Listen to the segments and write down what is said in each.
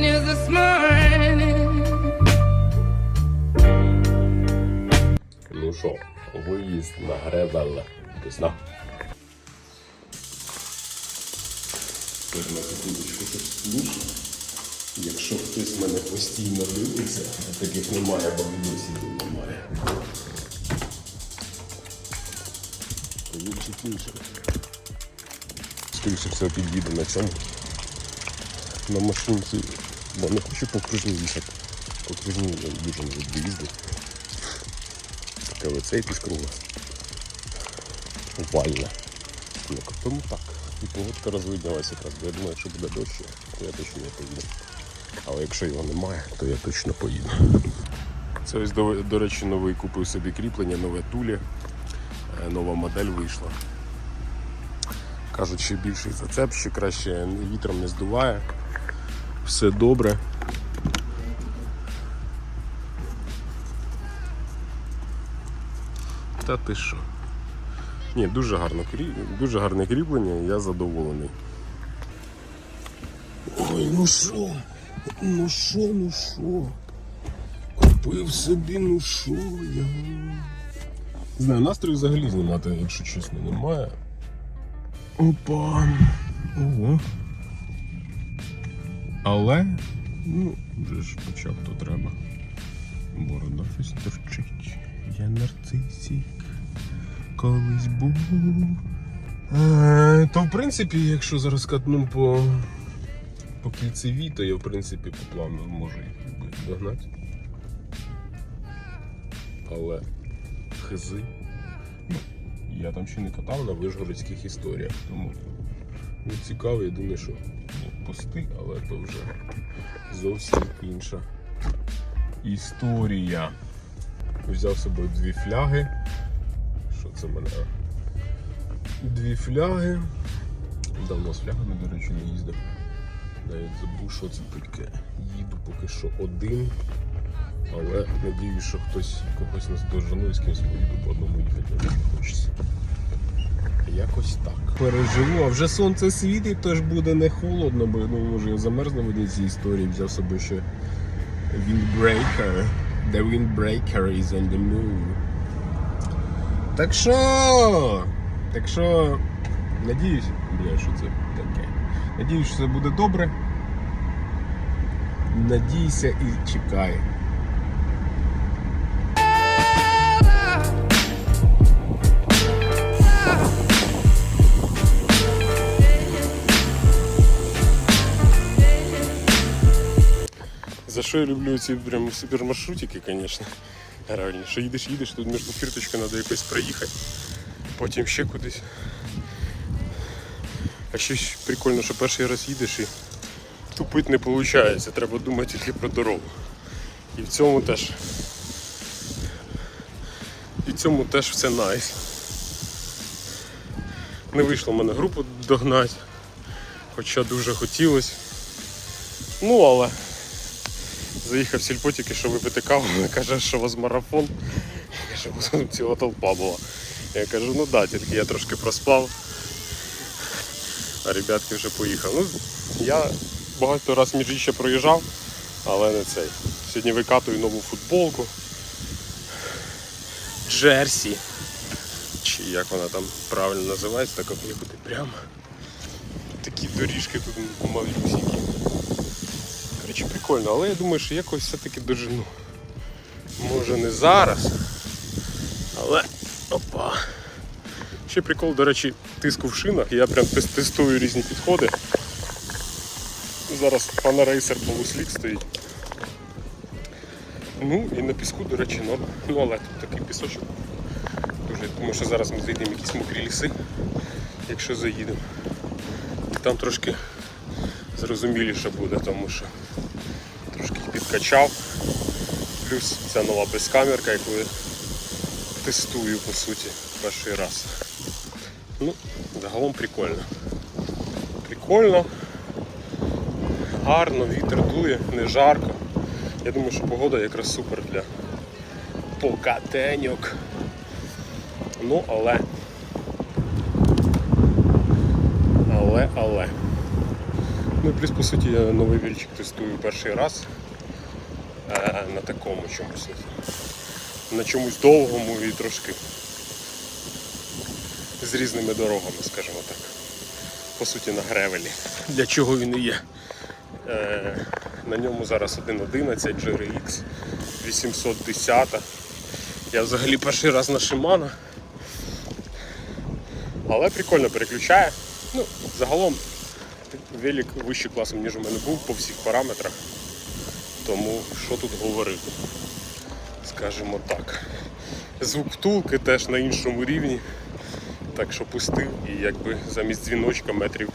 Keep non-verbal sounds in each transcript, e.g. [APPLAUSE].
news this morning. Ну що, виїзд на гребеле. Пізна. Тепер на секундочку тут слуш. Якщо хтось мене постійно дивиться, таких немає, бо відосів немає. Скоріше всього під'їду на цьому. На машинці, бо не хочу по кружні їхати. По кружні я дуже не люблю їздити. Таке лице якесь кругле. Упальне. Ну, тому так. І погодка розвиднялася якраз. Бо я думаю, якщо буде дощ, то я точно не поїду. Але якщо його немає, то я точно поїду. Це ось, до, до речі, новий купив собі кріплення, нове тулі. Е, Нова модель вийшла. Кажуть, що більший зацеп, що краще вітром не здуває. Все добре. Та ти що? Ні, дуже гарно дуже гарне кріплення, я задоволений. Ой, ну що? Ну що, ну що? Купив собі, ну що я. Не знаю, настрою взагалі знімати, якщо чесно, немає. Опа. Ого. Але, ну, вже ж почав, то треба. Борода щось торчить. Я нарцисик. Колись був. Е, то в принципі, якщо зараз катну по, по кільцевій, то я в принципі по плану можу їх догнати. Але хизи. Я там ще не катав на вишгородських історіях, тому ну, цікаво, думаю, що пости, але то вже зовсім інша історія. Взяв з собою дві фляги. Що це мене? Дві фляги. Давно з флягами, до речі, не їздив. Навіть забув, що це таке. Їду поки що один. Але надіюсь, що хтось когось нас дожену і з кимось поїду по одному їхати не хочеться. Якось так. Переживу, а вже сонце світить, тож буде не холодно, бо ну, може я замерзну в одній цій історії, взяв з собою ще Windbreaker. The windbreaker is on the move. Так що? Так що. Надіюсь, бля, що це таке. Надіюсь, що це буде добре. Надійся і чекай. Що я люблю ці прям супермаршрутики, звісно. [LAUGHS] Реально, що їдеш, їдеш, тут між фірточкою треба якось проїхати, потім ще кудись. А ще прикольно, що перший раз їдеш і тупить не виходить, треба думати тільки про дорогу. І в цьому теж. І в цьому теж все найс. Не вийшло в мене групу догнати, хоча дуже хотілося. Ну але заїхав в сільпо тільки що випити каву, вона каже, що у вас марафон. Я кажу, ціла толпа була. Я кажу, ну да, тільки я трошки проспав. А ребятки вже поїхали. Ну, я багато раз між ще проїжджав, але не цей. Сьогодні викатую нову футболку. Джерсі. Чи як вона там правильно називається, так як їхати прямо. Такі доріжки тут малюсінькі. Коротше, прикольно, але я думаю, що якось все-таки дожену. Може не зараз. Але. Опа. Ще прикол, до речі, тиску в шинах. Я прям тестую різні підходи. Зараз пана рейсер полуслік стоїть. Ну і на піску, до речі, норм. Ну але тут такий пісочок. Дуже, думаю, що зараз ми зайдемо якісь мокрі ліси, якщо заїдемо. І там трошки зрозуміліше буде, тому що підкачав. Плюс ця нова безкамерка, яку я тестую по суті перший раз. Ну, загалом прикольно. Прикольно, гарно, вітер дує, не жарко. Я думаю, що погода якраз супер для покатеньок. Ну, але. Але, але. Ну і плюс, по суті, я новий вільчик тестую перший раз на такому чомусь. На чомусь довгому і трошки з різними дорогами, скажімо так. По суті, на гревелі. Для чого він і є. Е, на ньому зараз 1.11 GRX 810. Я взагалі перший раз на Shimano. Але прикольно переключає. Ну, загалом велик вище класом, ніж у мене був по всіх параметрах. Тому що тут говорити? Скажімо так. Звук втулки теж на іншому рівні. Так що пустив і якби замість дзвіночка метрів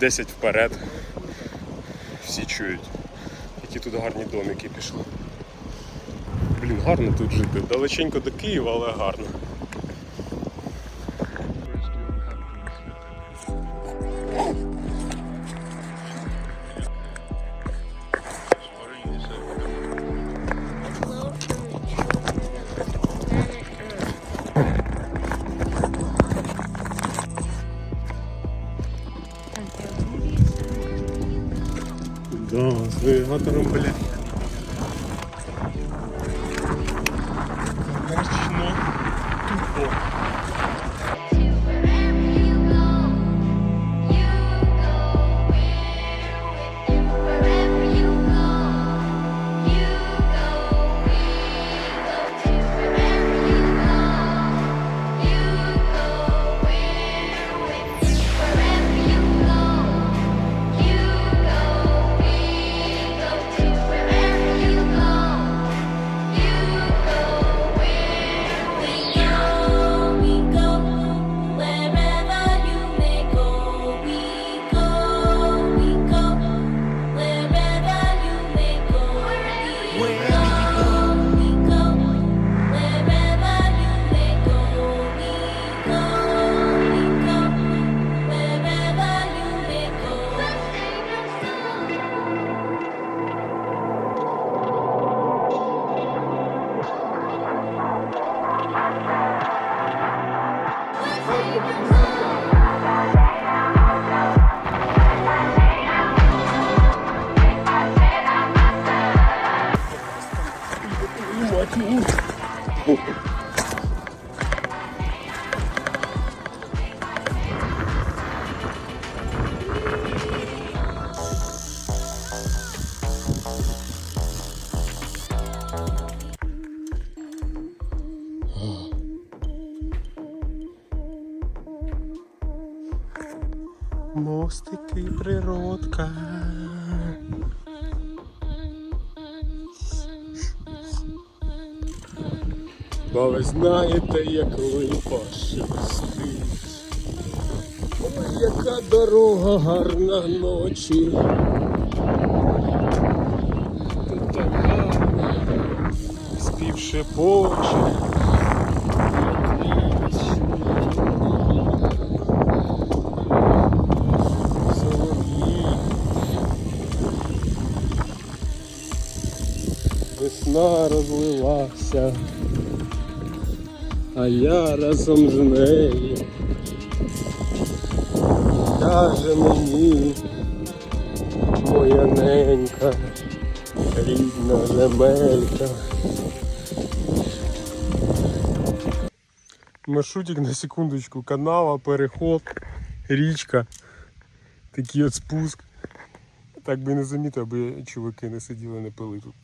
10 вперед. Всі чують, які тут гарні домики пішли. Блін, гарно тут жити. Далеченько до Києва, але гарно. Навігатором, блядь. Мостики природка. Бо ви знаєте, як ви пощастить. Ой, яка дорога гарна ночі. Тут так співши поче. Весна розлилася, а я разом з нею. Каже мені, моя ненька, рідна земелька. Маршрутик на секундочку, канава, переход, річка, такий от спуск. Так би не замітив, аби чуваки не сиділи, не пили тут.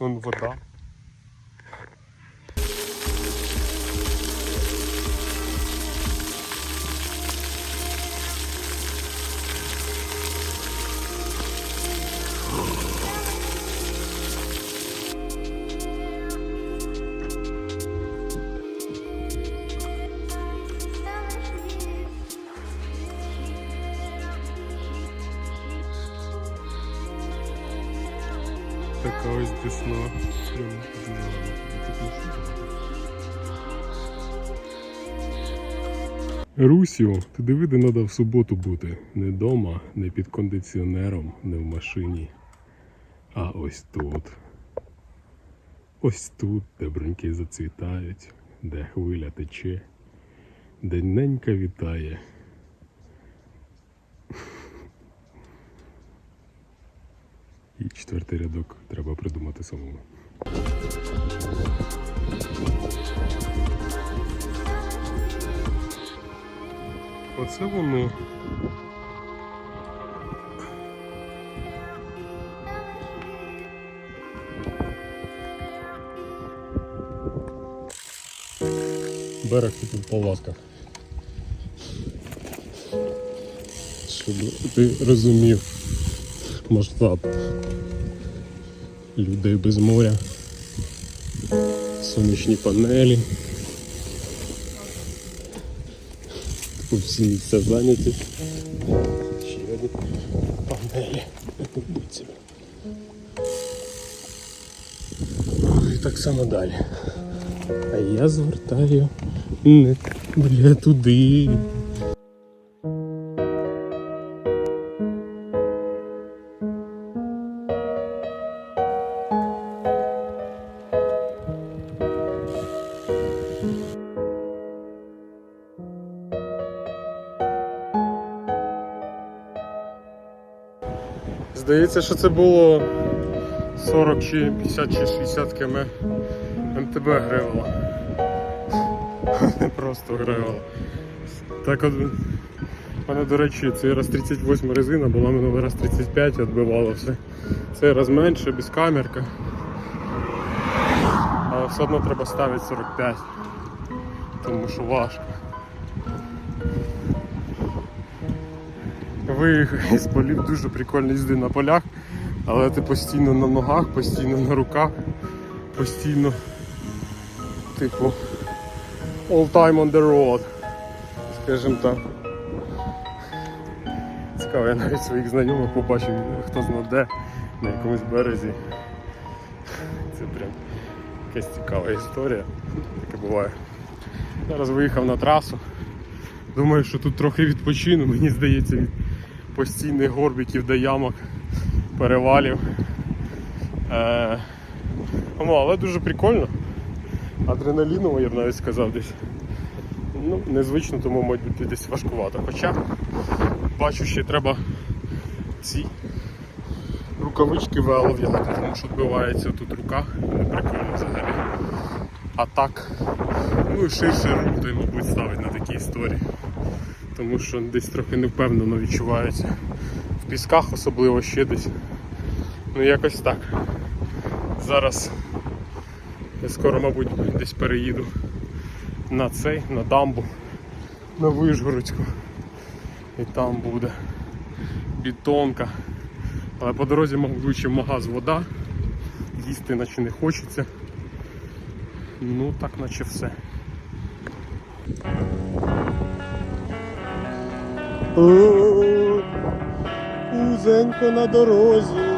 Вон вода. Така ось десна. Прям. Русіо, ти диви, де треба в суботу бути. Не вдома, не під кондиціонером, не в машині. А ось тут. Ось тут, де бруньки зацвітають, де хвиля тече, де ненька вітає. І четвертий рядок треба придумати самому. Оце воно. Берег тут по ласках. Щоб ти розумів масштаб людей без моря, сонячні панелі. Всі місця зайняті. Ще одні панелі. І так само далі. А я звертаю не туди. Здається, що це було 40 чи 50 чи 60 км МТБ гривало. [LAUGHS] Просто гривало. Так от, у мене, до речі, цей раз 38 резина була минулий раз 35 відбивало все. Цей раз менше, без камерка. Але все одно треба ставити 45. Тому що важко. Виїхав із полів дуже прикольно їздити на полях, але ти постійно на ногах, постійно на руках, постійно, типу, all time on the road, скажімо так. Цікаво, я навіть своїх знайомих побачив, хто зна де, на якомусь березі. Це прям якась цікава історія. Таке буває. Зараз виїхав на трасу. Думаю, що тут трохи відпочину, мені здається, постійних горбиків до ямок, перевалів. Е, ну, але дуже прикольно. Адреналіново, я б навіть сказав десь. Ну, незвично, тому мабуть десь важкувато. Хоча бачу, ще треба ці рукавички вело в'язати, тому що відбивається тут рука. Не прикольно взагалі. А так, ну і ширше рух, той, мабуть, ставить на такі історії. Тому що десь трохи невпевнено відчувається. В пісках особливо ще десь. Ну якось так. Зараз я скоро, мабуть, десь переїду на цей, на дамбу, на Вишгородську. І там буде бетонка. Але по дорозі, ще магаз вода. Їсти наче не хочеться. Ну так наче все. Узенько на дорозі.